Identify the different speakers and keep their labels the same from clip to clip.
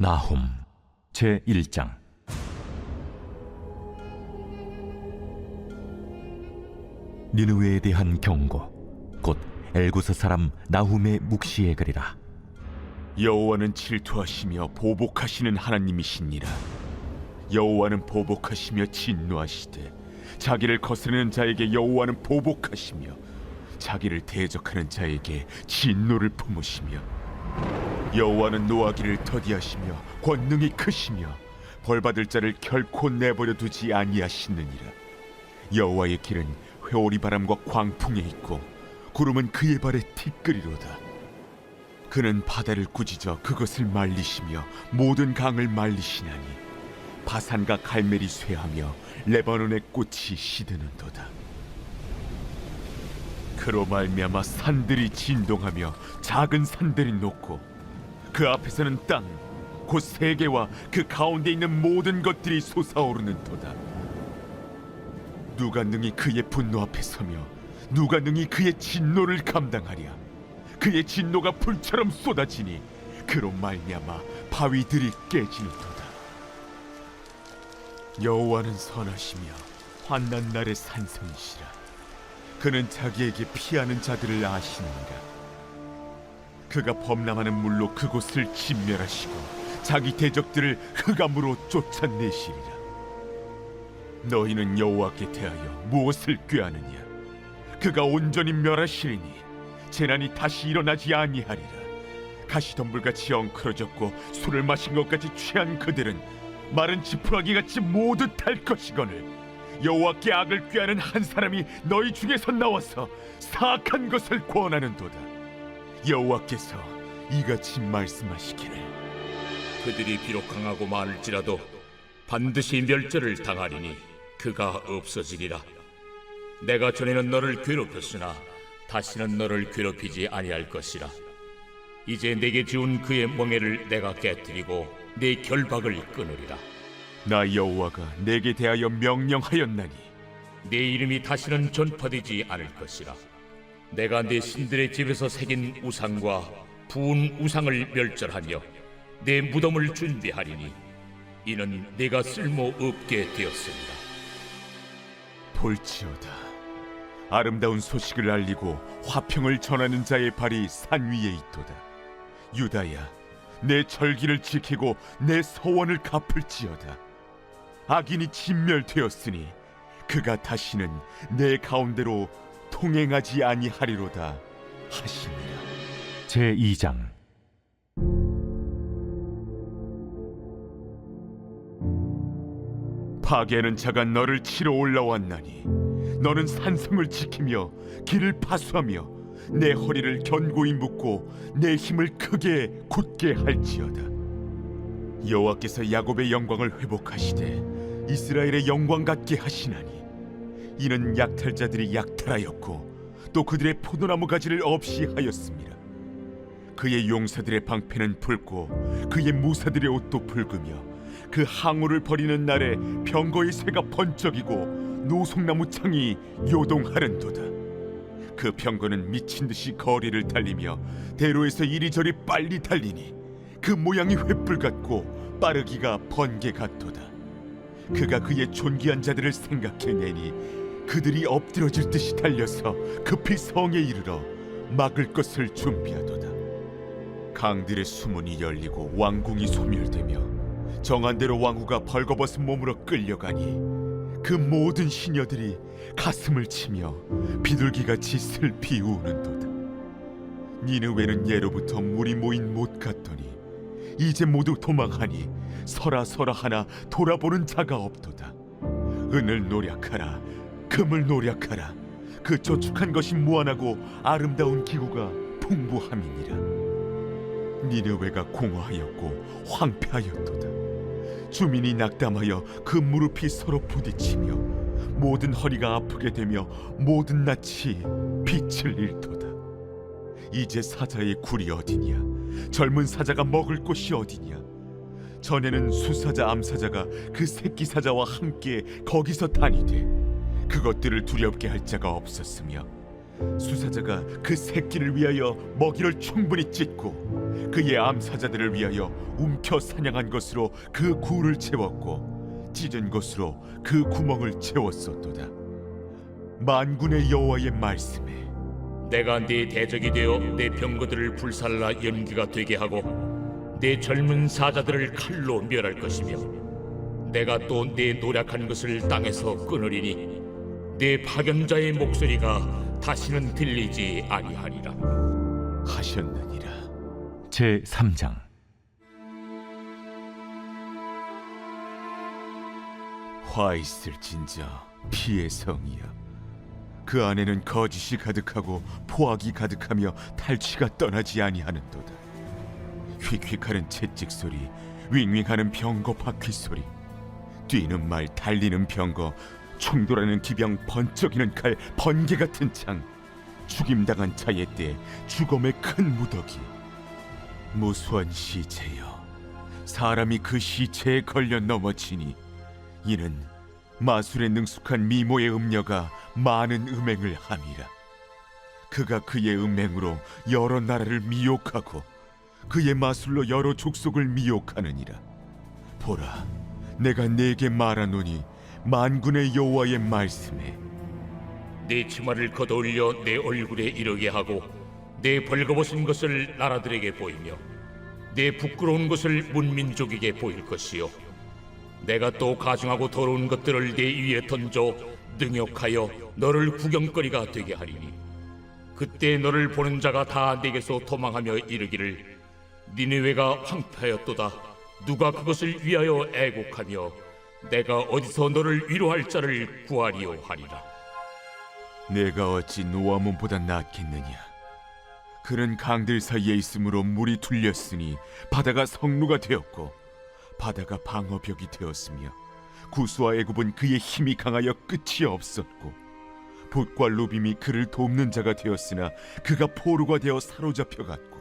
Speaker 1: 나훔 제 1장 니느웨에 대한 경고 곧 엘구스 사람 나훔의 묵시에 그리라
Speaker 2: 여호와는 질투하시며 보복하시는 하나님이시니라. 여호와는 보복하시며 진노하시되 자기를 거스르는 자에게 여호와는 보복하시며 자기를 대적하는 자에게 진노를 품으시며 여호와는 노하기를 더디하시며 권능이 크시며 벌받을 자를 결코 내버려 두지 아니하시느니라. 여호와의 길은 회오리 바람과 광풍에 있고 구름은 그의 발에 티끌이로다. 그는 바다를 꾸짖어 그것을 말리시며 모든 강을 말리시나니 바산과 갈멜이 쇠하며 레바논의 꽃이 시드는도다. 그로 말미암아 산들이 진동하며 작은 산들이 녹고 그 앞에서는 땅 곧 세계와 그 가운데 있는 모든 것들이 솟아오르는도다. 누가 능히 그의 분노 앞에 서며 누가 능히 그의 진노를 감당하랴? 그의 진노가 불처럼 쏟아지니 그로 말미암아 바위들이 깨지는도다. 여호와는 선하시며 환난 날의 산성이시라. 그는 자기에게 피하는 자들을 아시느니라 그가 범람하는 물로 그곳을 진멸하시고 자기 대적들을 흑암으로 쫓아내시리라 너희는 여호와께 대하여 무엇을 꾀하느냐? 그가 온전히 멸하시리니 재난이 다시 일어나지 아니하리라. 가시덤불같이 엉클어졌고 술을 마신 것같이 취한 그들은 마른 지푸라기 같이 모두 탈 것이거늘 여호와께 악을 꾀하는 한 사람이 너희 중에서 나와서 사악한 것을 권하는도다 여호와께서 이같이 말씀하시기를
Speaker 3: 그들이 비록 강하고 많을지라도 반드시 멸절을 당하리니 그가 없어지리라. 내가 전에는 너를 괴롭혔으나 다시는 너를 괴롭히지 아니할 것이라. 이제 내게 지운 그의 멍에를 내가 깨뜨리고 내 결박을 끊으리라.
Speaker 2: 나 여호와가 내게 대하여 명령하였나니
Speaker 3: 내 이름이 다시는 전파되지 않을 것이라. 내가 내 신들의 집에서 새긴 우상과 부은 우상을 멸절하며 내 무덤을 준비하리니 이는 내가 쓸모 없게 되었습니다.
Speaker 2: 볼지어다. 아름다운 소식을 알리고 화평을 전하는 자의 발이 산 위에 있도다. 유다야 내 절기를 지키고 내 서원을 갚을지어다. 악인이 진멸되었으니 그가 다시는 내 가운데로 통행하지 아니하리로다 하시니라
Speaker 1: 제 2장.
Speaker 2: 파괴하는 자가 너를 치러 올라왔나니 너는 산성을 지키며 길을 파수하며 내 허리를 견고히 묶고 내 힘을 크게 굳게 할지어다. 여호와께서 야곱의 영광을 회복하시되 이스라엘의 영광 같게 하시나니 이는 약탈자들이 약탈하였고 또 그들의 포도나무 가지를 없이 하였습니다 그의 용사들의 방패는 붉고 그의 무사들의 옷도 붉으며 그 항우를 버리는 날에 병거의 쇠가 번쩍이고 노송나무 창이 요동하는도다. 그 병거는 미친 듯이 거리를 달리며 대로에서 이리저리 빨리 달리니 그 모양이 횃불 같고 빠르기가 번개 같도다. 그가 그의 존귀한 자들을 생각해내니 그들이 엎드러질 듯이 달려서 급히 성에 이르러 막을 것을 준비하도다. 강들의 수문이 열리고 왕궁이 소멸되며 정한 대로 왕후가 벌거벗은 몸으로 끌려가니 그 모든 시녀들이 가슴을 치며 비둘기같이 슬피 우는도다. 니느웨는 예로부터 물이 모인 못 같더니 이제 모두 도망하니 서라 서라 하나 돌아보는 자가 없도다. 은을 노력하라, 금을 노력하라. 그 저축한 것이 무한하고 아름다운 기구가 풍부함이니라. 니느웨가 공허하였고 황폐하였도다. 주민이 낙담하여 그 무릎이 서로 부딪히며 모든 허리가 아프게 되며 모든 낯이 빛을 잃도다. 이제 사자의 굴이 어디냐? 젊은 사자가 먹을 곳이 어디냐? 전에는 수사자 암사자가 그 새끼 사자와 함께 거기서 다니되 그것들을 두렵게 할 자가 없었으며 수사자가 그 새끼를 위하여 먹이를 충분히 찢고 그의 암사자들을 위하여 움켜 사냥한 것으로 그 구를 채웠고 찢은 것으로 그 구멍을 채웠었도다. 만군의 여호와의 말씀에
Speaker 3: 내가 네 대적이 되어 내 병거들을 불살라 연기가 되게 하고 내 젊은 사자들을 칼로 멸할 것이며 내가 또 내 노력한 것을 땅에서 끊으리니 내 파견자의 목소리가 다시는 들리지 아니하리라.
Speaker 2: 하셨느니라.
Speaker 1: 제 3장.
Speaker 2: 화 있을 진저 피의 성이여. 그 안에는 거짓이 가득하고 포악이 가득하며 탈취가 떠나지 아니하는도다. 휙휙하는 채찍 소리 윙윙하는 병거 바퀴 소리 뛰는 말 달리는 병거 충돌하는 기병 번쩍이는 칼 번개 같은 창. 죽임당한 자의 때 죽음의 큰 무더기. 무수한 시체여. 사람이 그 시체에 걸려 넘어지니 이는 마술에 능숙한 미모의 음녀가 많은 음행을 함이라. 그가 그의 음행으로 여러 나라를 미혹하고 그의 마술로 여러 족속을 미혹하느니라. 보라 내가 네게 말하노니 만군의 여호와의 말씀에
Speaker 3: 내 치마를 걷어올려 내 얼굴에 이르게 하고 내 벌거벗은 것을 나라들에게 보이며 내 부끄러운 것을 문민족에게 보일 것이요. 내가 또 가증하고 더러운 것들을 내 위에 던져 능욕하여 너를 구경거리가 되게 하리니 그때 너를 보는 자가 다 내게서 도망하며 이르기를 니느웨가 황폐하였도다. 누가 그것을 위하여 애곡하며 내가 어디서 너를 위로할 자를 구하리요 하리라.
Speaker 2: 내가 어찌 노아몬보다 낫겠느냐? 그는 강들 사이에 있으므로 물이 둘렸으니 바다가 성루가 되었고 바다가 방어벽이 되었으며 구스와 애굽은 그의 힘이 강하여 끝이 없었고 봇과 루빔이 그를 돕는 자가 되었으나 그가 포로가 되어 사로잡혀 갔고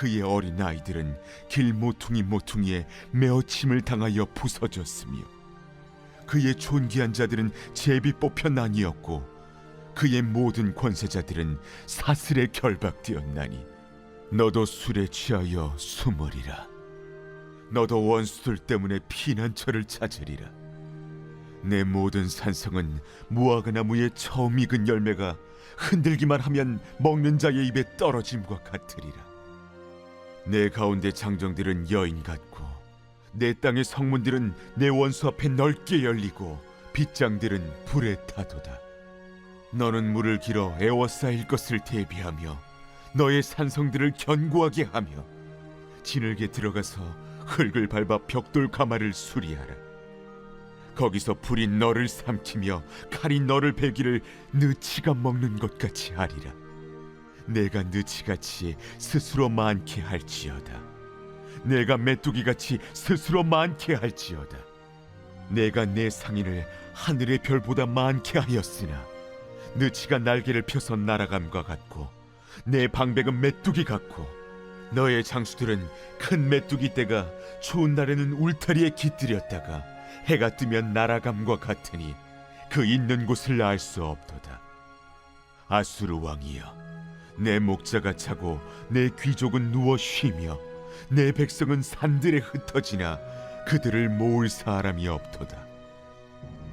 Speaker 2: 그의 어린 아이들은 길 모퉁이 모퉁이에 메어침을 당하여 부서졌으며 그의 존귀한 자들은 제비 뽑혀 나뉘었고 그의 모든 권세자들은 사슬에 결박되었나니 너도 술에 취하여 숨으리라. 너도 원수들 때문에 피난처를 찾으리라. 내 모든 산성은 무화과 나무의 처음 익은 열매가 흔들기만 하면 먹는 자의 입에 떨어짐과 같으리라 내 가운데 장정들은 여인 같고 내 땅의 성문들은 내 원수 앞에 넓게 열리고 빗장들은 불에 타도다. 너는 물을 길어 에워싸일 것을 대비하며 너의 산성들을 견고하게 하며 진흙에 들어가서 흙을 밟아 벽돌 가마를 수리하라. 거기서 불이 너를 삼키며 칼이 너를 베기를 느치가 먹는 것 같이 하리라 내가 느치같이 스스로 많게 할지어다. 내가 메뚜기같이 스스로 많게 할지어다. 내가 내 상인을 하늘의 별보다 많게 하였으나 느치가 날개를 펴서 날아감과 같고 내 방백은 메뚜기 같고 너의 장수들은 큰 메뚜기 떼가 추운 날에는 울타리에 깃들였다가 해가 뜨면 날아감과 같으니 그 있는 곳을 알 수 없도다. 아수르 왕이여 내 목자가 차고 내 귀족은 누워 쉬며 내 백성은 산들에 흩어지나 그들을 모을 사람이 없도다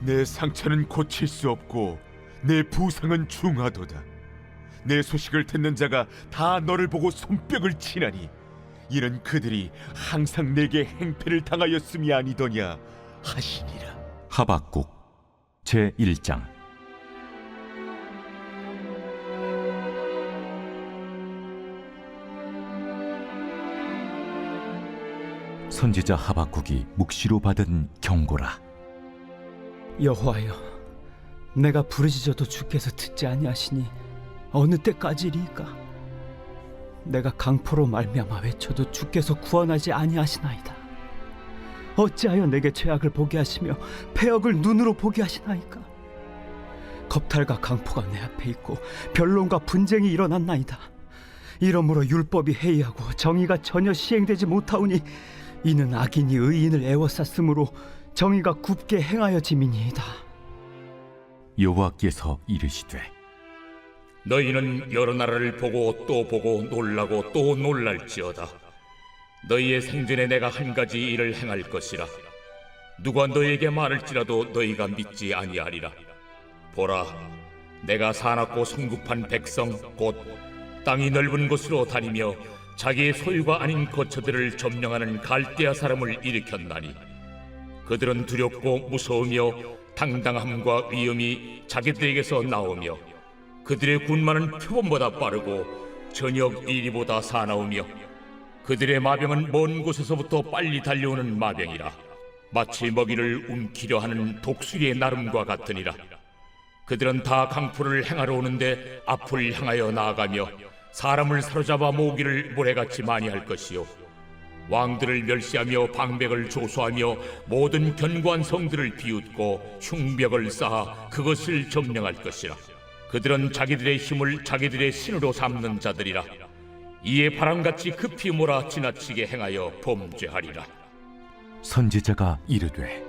Speaker 2: 내 상처는 고칠 수 없고 내 부상은 중하도다. 내 소식을 듣는 자가 다 너를 보고 손뼉을 치나니 이는 그들이 항상 내게 행패를 당하였음이 아니더냐 하시니라.
Speaker 1: 하박국 제 1장 선지자 하박국이 묵시로 받은 경고라
Speaker 4: 여호와여, 내가 부르짖어도 주께서 듣지 아니하시니 어느 때까지리이까? 내가 강포로 말미암아 외쳐도 주께서 구원하지 아니하시나이다. 어찌하여 내게 죄악을 보게 하시며 폐역을 눈으로 보게 하시나이까? 겁탈과 강포가 내 앞에 있고 변론과 분쟁이 일어났나이다. 이러므로 율법이 해이하고 정의가 전혀 시행되지 못하오니 이는 악인이 의인을 애워쌌으므로 정의가 굽게 행하여 짐이니이다.
Speaker 1: 여호와께서 이르시되
Speaker 3: 너희는 여러 나라를 보고 또 보고 놀라고 또 놀랄지어다. 너희의 생전에 내가 한 가지 일을 행할 것이라. 누가 너희에게 말할지라도 너희가 믿지 아니하리라. 보라, 내가 사납고 성급한 백성 곧 땅이 넓은 곳으로 다니며 자기의 소유가 아닌 거처들을 점령하는 갈대아 사람을 일으켰나니 그들은 두렵고 무서우며 당당함과 위엄이 자기들에게서 나오며 그들의 군마는 표범보다 빠르고 저녁 이리보다 사나우며 그들의 마병은 먼 곳에서부터 빨리 달려오는 마병이라 마치 먹이를 움키려 하는 독수리의 나름과 같으니라. 그들은 다 강포를 행하러 오는데 앞을 향하여 나아가며 사람을 사로잡아 모으기를 모래같이 많이 할 것이요. 왕들을 멸시하며 방백을 조소하며 모든 견고한 성들을 비웃고 흉벽을 쌓아 그것을 점령할 것이라. 그들은 자기들의 힘을 자기들의 신으로 삼는 자들이라. 이에 바람같이 급히 몰아 지나치게 행하여 범죄하리라.
Speaker 1: 선지자가 이르되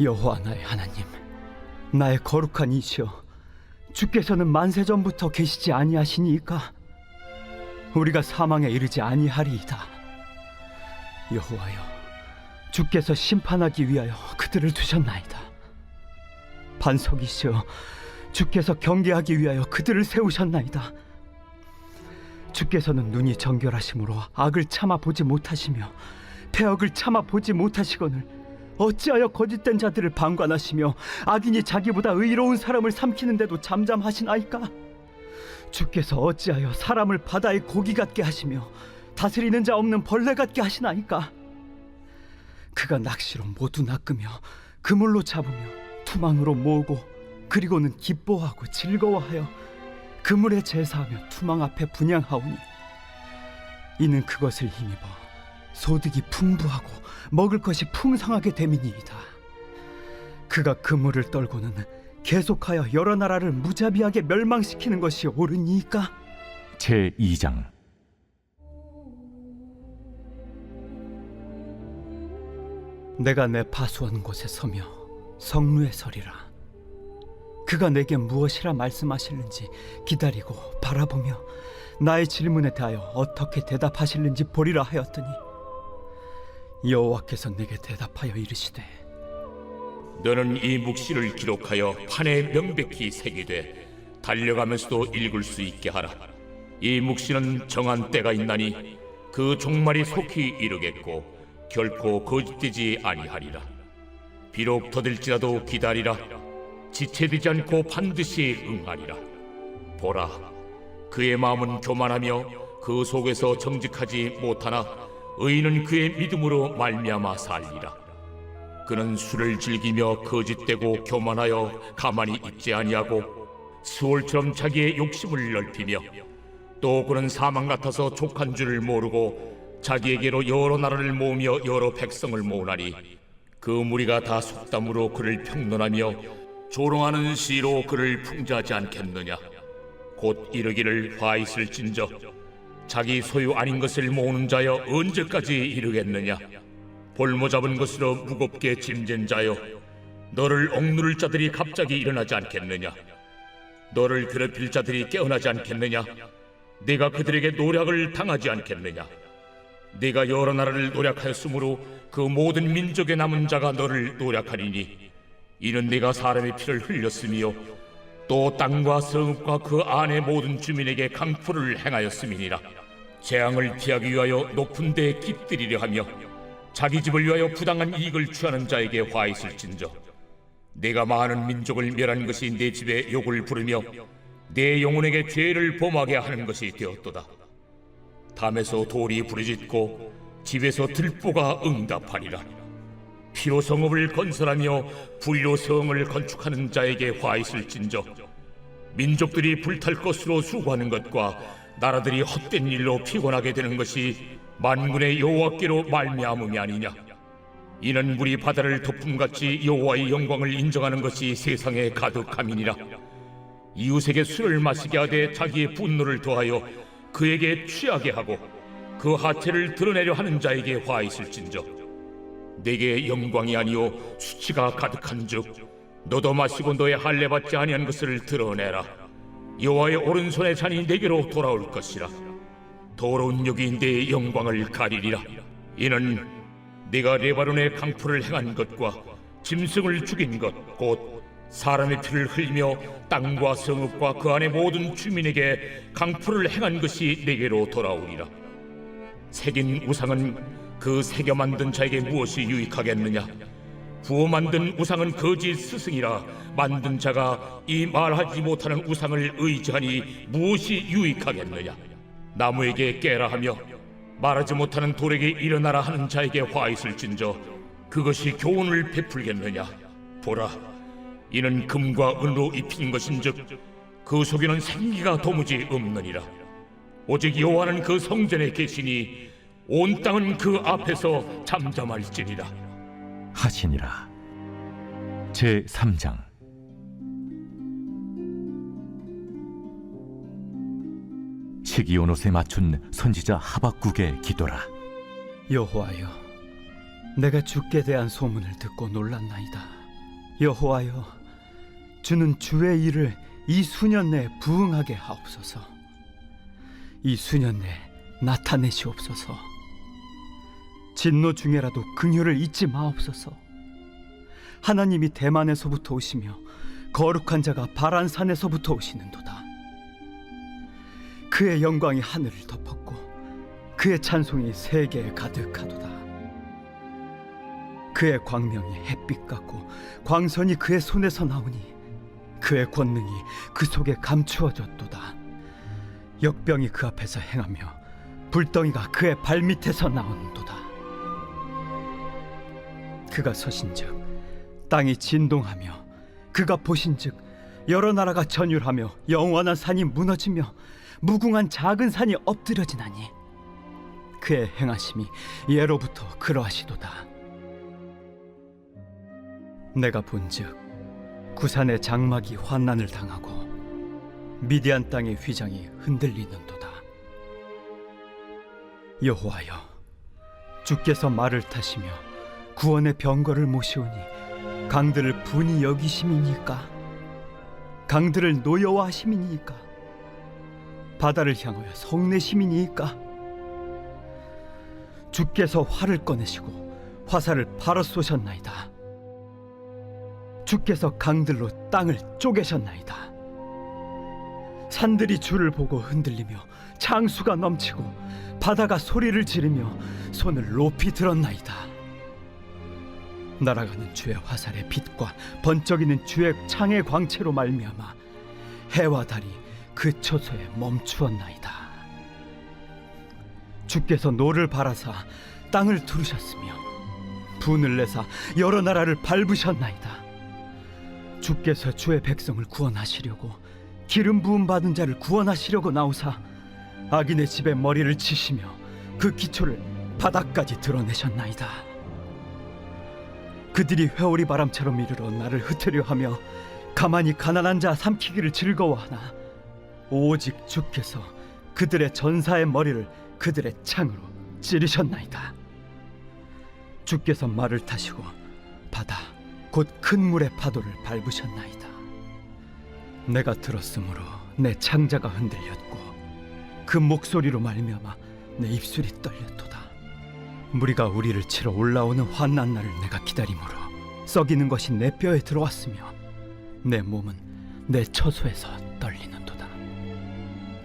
Speaker 4: 여호와 나의 하나님 나의 거룩한 이시여 주께서는 만세 전부터 계시지 아니하시니이까 우리가 사망에 이르지 아니하리이다. 여호와여 주께서 심판하기 위하여 그들을 두셨나이다. 반석이시여 주께서 경계하기 위하여 그들을 세우셨나이다. 주께서는 눈이 정결하심으로 악을 참아 보지 못하시며 폐역을 참아 보지 못하시거늘 어찌하여 거짓된 자들을 방관하시며 악인이 자기보다 의로운 사람을 삼키는데도 잠잠하시나이까? 주께서 어찌하여 사람을 바다의 고기 같게 하시며 다스리는 자 없는 벌레 같게 하시나이까? 그가 낚시로 모두 낚으며 그물로 잡으며 투망으로 모으고 그리고는 기뻐하고 즐거워하여 그물에 제사하며 투망 앞에 분양하오니 이는 그것을 힘입어 소득이 풍부하고 먹을 것이 풍성하게 됨이니이다. 그가 그물을 떨고는 계속하여 여러 나라를 무자비하게 멸망시키는 것이 옳으니까
Speaker 1: 제 2장
Speaker 4: 내가 내 파수한 곳에 서며 성루에 서리라. 그가 내게 무엇이라 말씀하실는지 기다리고 바라보며 나의 질문에 대하여 어떻게 대답하실는지 보리라 하였더니 여호와께서 내게 대답하여 이르시되
Speaker 3: 너는 이 묵시를 기록하여 판에 명백히 새기되 달려가면서도 읽을 수 있게 하라. 이 묵시는 정한 때가 있나니 그 종말이 속히 이르겠고 결코 거짓되지 아니하리라. 비록 더딜지라도 기다리라. 지체되지 않고 반드시 응하리라. 보라, 그의 마음은 교만하며 그 속에서 정직하지 못하나 의인은 그의 믿음으로 말미암아 살리라. 그는 술을 즐기며 거짓되고 교만하여 가만히 있지 아니하고 수월처럼 자기의 욕심을 넓히며 또 그는 사망 같아서 족한 줄을 모르고 자기에게로 여러 나라를 모으며 여러 백성을 모으나니 그 무리가 다 속담으로 그를 평론하며 조롱하는 시로 그를 풍자하지 않겠느냐. 곧 이르기를 화 있을진저 자기 소유 아닌 것을 모으는 자여 언제까지 이르겠느냐 볼모 잡은 것으로 무겁게 짐진 자여 너를 억누를 자들이 갑자기 일어나지 않겠느냐? 너를 괴롭힐 자들이 깨어나지 않겠느냐? 네가 그들에게 노략을 당하지 않겠느냐? 네가 여러 나라를 노략하였으므로 그 모든 민족의 남은 자가 너를 노략하리니 이는 네가 사람의 피를 흘렸으며 또 땅과 성읍과 그 안의 모든 주민에게 강포를 행하였음이니라. 재앙을 피하기 위하여 높은 데에 깃들이려 하며 자기 집을 위하여 부당한 이익을 취하는 자에게 화 있을진저. 내가 많은 민족을 멸한 것이 내 집에 욕을 부르며 내 영혼에게 죄를 범하게 하는 것이 되었도다. 담에서 돌이 부르짖고 집에서 들보가 응답하리라. 피로 성읍을 건설하며 불로 성을 건축하는 자에게 화 있을진저. 민족들이 불탈 것으로 수고하는 것과 나라들이 헛된 일로 피곤하게 되는 것이 만군의 여호와께로 말미암음이 아니냐? 이는 물이 바다를 덮음같이 여호와의 영광을 인정하는 것이 세상에 가득함이니라. 이웃에게 술을 마시게 하되 자기의 분노를 더하여 그에게 취하게 하고 그 하체를 드러내려 하는 자에게 화 있을진저. 내게 영광이 아니요 수치가 가득한즉 너도 마시고 너의 할례 받지 아니한 것을 드러내라. 여호와의 오른손의 잔이 내게로 돌아올 것이라 더러운 내 영광을 가리리라. 이는 네가 레바논의 강풀을 행한 것과 짐승을 죽인 것 곧 사람의 피를 흘리며 땅과 성읍과 그 안의 모든 주민에게 강풀을 행한 것이 내게로 돌아오리라. 새긴 우상은 그 새겨 만든 자에게 무엇이 유익하겠느냐? 부어 만든 우상은 거짓 스승이라 만든 자가 이 말하지 못하는 우상을 의지하니 무엇이 유익하겠느냐 나무에게 깨라 하며 말하지 못하는 돌에게 일어나라 하는 자에게 화 있을진저 그것이 교훈을 베풀겠느냐? 보라 이는 금과 은으로 입힌 것인즉 그 속에는 생기가 도무지 없느니라. 오직 여호와는 그 성전에 계시니 온 땅은 그 앞에서 잠잠할지니라.
Speaker 1: 하시니라. 제 3장 시기온 옷에 맞춘 선지자 하박국의 기도라
Speaker 4: 여호와여, 내가 주께 대한 소문을 듣고 놀랐나이다. 여호와여, 주는 주의 일을 이 수년 내에 부응하게 하옵소서. 이 수년 내에 나타내시옵소서. 진노 중에라도 긍휼을 잊지 마옵소서. 하나님이 대만에서부터 오시며 거룩한 자가 바란 산에서부터 오시는도다. 그의 영광이 하늘을 덮었고 그의 찬송이 세계에 가득하도다. 그의 광명이 햇빛 같고 광선이 그의 손에서 나오니 그의 권능이 그 속에 감추어졌도다. 역병이 그 앞에서 행하며 불덩이가 그의 발 밑에서 나온도다. 그가 서신즉 땅이 진동하며 그가 보신즉 여러 나라가 전율하며 영원한 산이 무너지며 무궁한 작은 산이 엎드려지나니 그의 행하심이 예로부터 그러하시도다. 내가 본즉 구산의 장막이 환난을 당하고 미디안 땅의 휘장이 흔들리는도다. 여호와여, 주께서 말을 타시며 구원의 병거를 모시오니 강들을 분이 여기심이니까 강들을 노여워하심이니까 바다를 향하여 성내심이니까 주께서 활을 꺼내시고 화살을 바로 쏘셨나이다. 주께서 강들로 땅을 쪼개셨나이다. 산들이 주를 보고 흔들리며 창수가 넘치고 바다가 소리를 지르며 손을 높이 들었나이다. 날아가는 주의 화살의 빛과 번쩍이는 주의 창의 광채로 말미암아 해와 달이 그 초소에 멈추었나이다. 주께서 노를 바라사 땅을 두르셨으며 분을 내사 여러 나라를 밟으셨나이다. 주께서 주의 백성을 구원하시려고 기름 부음 받은 자를 구원하시려고 나오사 악인의 집에 머리를 치시며 그 기초를 바닥까지 드러내셨나이다. 그들이 회오리 바람처럼 이르러 나를 흩으려 하며 가만히 가난한 자 삼키기를 즐거워하나 오직 주께서 그들의 전사의 머리를 그들의 창으로 찌르셨나이다. 주께서 말을 타시고 바다 곧 큰 물의 파도를 밟으셨나이다. 내가 들었으므로 내 창자가 흔들렸고 그 목소리로 말미암아 내 입술이 떨렸도다. 무리가 우리를 치러 올라오는 환난 날을 내가 기다림으로 썩이는 것이 내 뼈에 들어왔으며 내 몸은 내 처소에서 떨리는도다.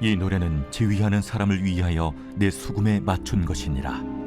Speaker 1: 이 노래는 지휘하는 사람을 위하여 내 수금에 맞춘 것이니라